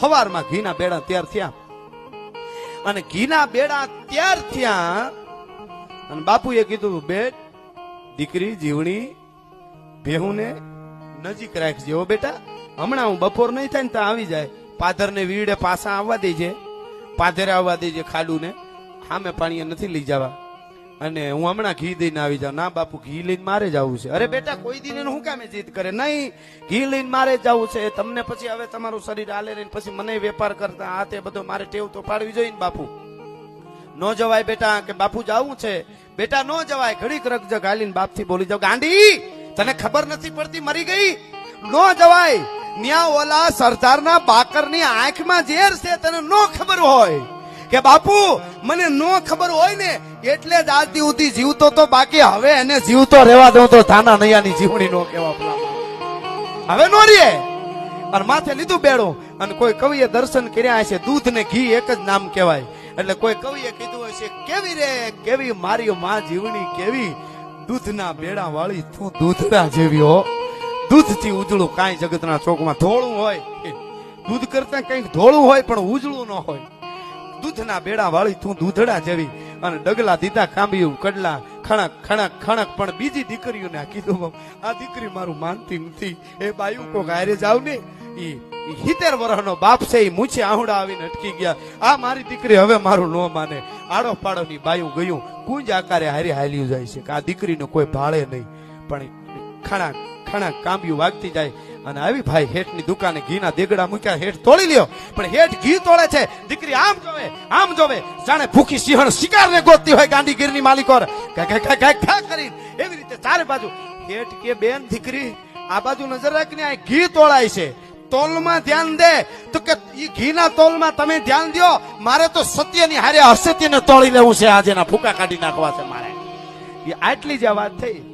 હવારમાં ઘીના બેડા તૈયાર થયા. અને ઘીના બેડા તૈયાર થયા અને બાપુએ કીધું, બેટ, દીકરી, જીવણી, ભેહુને નજીક રાખજે બેટા. હમણાં હું બપોર નહીં થાય ને ત્યાં આવી જાય. પાધરને વીડે પાછા આવવા દેજે. પાધરે આવવા દેજે ખાડુને. સામે પાણીએ નથી લઈ જવા. અને હું હમણાં ઘી દઈને આવી જાઉં. ના બાપુ, ઘી લઈને મારે જવું છે. અરે બેટા, કોઈ દિન હું કામે જીત કરે? નહીં. ઘી લઈને મારે જવું છે. તમને પછી હવે તમારું શરીર હાલે રહીને પછી મને વેપાર કરતા આ તે બધો મારે ટેવ તો પાડવી જોઈએ ને બાપુ. નો જવાય બેટા કે બાપુ જાવું છે. બેટા, નો જવાય. ઘડીક રગજગ હાલીને બાપથી બોલી જાવ ગાંડી, તને ખબર નથી પડતી મરી ગઈ? નો જવાય. ન્યા ઓલા સરદારના બાકરની આંખમાં ઝેર છે, તને નો ખબર હોય. કે બાપુ, મને નો ખબર હોય ને, એટલે જ આજ સુધી જીવતો તો બાકી, હવે એને જીવતો રહેવા દઉં તો થાના નૈયાની જીવણી નો કેવા હવે નો રે. અને માથે લીધું બેડું, અને કોઈ કવિએ દર્શન કર્યા હશે દૂધ ને ઘી એક જ નામ કહેવાય. એટલે કોઈ કવિએ કીધું હશે, કેવી રે, કેવી મારી માં જીવણી, કેવી દૂધના બેડા વાળી તું દૂધના જેવી હો. દૂધથી ઉજળું કાંઈ જગતના ચોકમાં ધોળું હોય. દૂધ કરતા કંઈક ધોળું હોય, પણ ઉજળું ન હોય. દૂધના બેડા વાળી તું દૂધડા જેવી. અને ડગલા દીધા કાંબિયું કડલા, ખણક ખણક ખણક. પણ બીજી દીકરીઓને કીધું આ દીકરી મારું માનતી નથી. એ બાયું કોક આરે જાવ ને, ઈ હિતેર વર્ષનો બાપ છે એ મૂછે આહુડા આવીને અટકી ગયા. આ મારી દીકરી હવે મારું નો માને. આડો પાડો ની બાયું ગયું. કુંજ આકારે હારી હાલ્યું જાય છે કે આ દીકરીનો કોઈ ભાળે નહીં. પણ ખણા ખણા કાંબિયું વાગતી જાય. અને આવી ભાઈ હેઠની દુકાને ઘીના દેગડા મૂક્યા, હેઠ તોડી લ્યો. પણ હેઠ ઘી તોડે છે. દીકરી આમ જોવે આમ જોવે. જાણે ભૂખી સિંહણ શિકારને ગોતતી હોય ગાંડી ગીરની માલિકોર કા કા કા કા કા કરીને એવી રીતે ચારે બાજુ. હેઠ કે બેન, દીકરી, આ બાજુ નજર રાખને, આ ઘી તોળાય છે. તોલમાં ધ્યાન દે. તો કે ઈ ઘીના તોલમાં તમે ધ્યાન દ્યો. મારે તો સત્યની હારે અસત્યને તોડી લેવું છે. આજે ના ફૂકા કાઢી નાખવા છે મારે. એ આટલી જ વાત થઈ.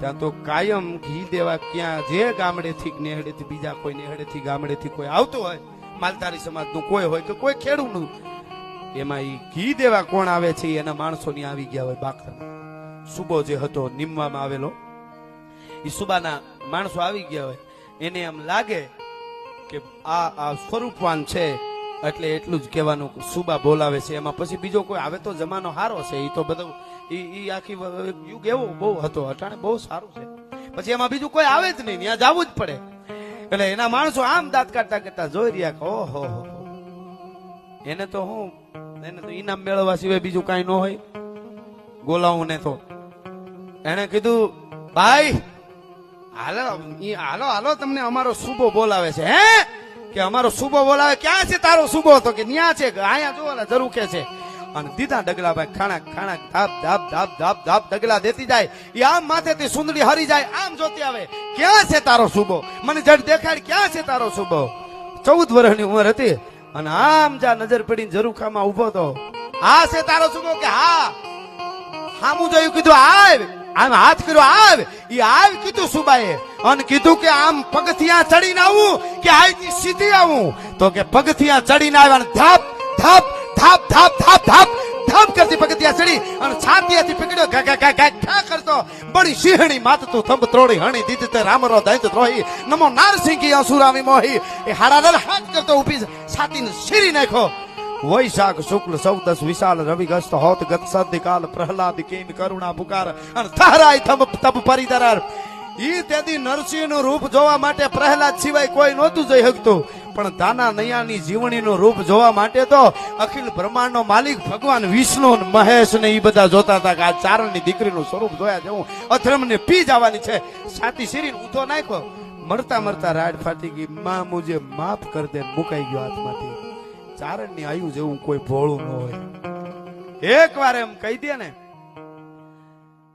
ત્યાં તો કાયમ ઘી દેવા ક્યાં જે ગામડેથી નેહડેથી, બીજા કોઈ નેહડેથી, ગામડેથી કોઈ આવતું હોય, માલધારી સમાજનું કોઈ હોય કે કોઈ ખેડૂતનું, એમાં એ ઘી દેવા કોણ આવે છે, એના એના માણસોની આવી ગયા હોય બાકર સુબો જે હતો, નિમવામાં આવેલો એ સુબાના માણસો આવી ગયા હોય. એને એમ લાગે કે આ આ સ્વરૂપવાન છે એટલે એટલું જ કહેવાનું સુબા બોલાવે છે. એમાં પછી બીજો કોઈ આવે તો જમાનો સારો છે. એ તો બધું, ઈ આખી યુગ એવો બહુ હતો. અટાણે બહુ સારું છે. પછી એમાં બીજું કોઈ આવે જ નહીં. ત્યાં જવું જ પડે. એટલે એના માણસો આમ દાંત કાઢતા કરતા જોઈ રહ્યા કે, ઓહો. એને તો હું, એને તો ઇનામ મેળવવા સિવાય બીજું કાંઈ ન હોય. ગોલાવું ને તો. એને કીધું, ભાઈ, હાલો હાલો હાલો, તમને અમારો સુબો બોલાવે છે. હે? કે અમારો સુબો બોલાવે, ક્યાં છે તારો સુબો? તો કે ન્યા છે, અહીંયા આયા જો ઓલા જરૂકે છે. અને દીધા ડગલાભાઈ ખાણા ખાણા ધાપ ધાપ ધાપ ધાપ ધાપ, ડગલા દેતી જાય. એ આમ માથેથી સુંદરી હરી જાય, આમ જોતી આવે. ક્યાં છે તારો સુબો? મને જડ દેખાડ, ક્યાં છે તારો સુબો? ચૌદ વર્ષની ઉંમર હતી, અને આમ જા નજર પડીને જરૂખામાં ઊભો તો આ છે તારો સુબો કે હા? હામું જોયું કીધું આવ આમ હાથ કર્યો, આવ. ઈ આવ કીધું સુબાએ. અને કીધું કે, આમ પગથિયા ચડીને આવું કે આઈથી સીધી આવું? તો કે, પગથિયા ચડીને આવ્યા ધાપ ધાપ ધાપ ધાપ ધાપ ધાપ ધાપ કરતી પગથિયા ચડી અને છાતીયાથી પકડ્યો ઘા ઘા ઘા ઘા કરતો. બડી સિંહણી માતતું થંભ ત્રોડી હણી દીધી તે રામરો દૈત દ્રોહી નમો નારસિંહ અસુરામી મોહી. એ હાડા હાથ કરતો ઊભી છાતીને શીરી નાખ્યો. વૈશાખ શુક્લ સૌદસ વિશાલ રવિ ગસ્ત હોત ગત સદ્ય કાલ પ્રહલાદ કીન કરુણા પુકાર અને થારાય થમ તપ પરિદરાર ઈ તેથી નરસિંહનું રૂપ જોવા માટે પ્રહલાદ સિવાય કોઈ નહોતું જઈ શકતું પણ દાના જીવણી જીવણીનું રૂપ જોવા માટે તો અખિલ બ્રહ્માંડનો માલિક ભગવાન વિષ્ણુ મહેશ ને એ બધા જોતા હતા કે આ ચારણની દીકરીનું સ્વરૂપ જોયા જવું અથર્મ ને પી જવાની છે. છાતી શીરીને ઊંધો નાખ્યો. મરતા મરતા રાડ ફાટી ગઈ. માં મુજે માફ કર દે મુકાઈ ગયો હાથમાંથી. ચારણની આયુ જેવું કોઈ ભોળું ન હોય. એક વાર એમ કહી દે ને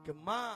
કે, માં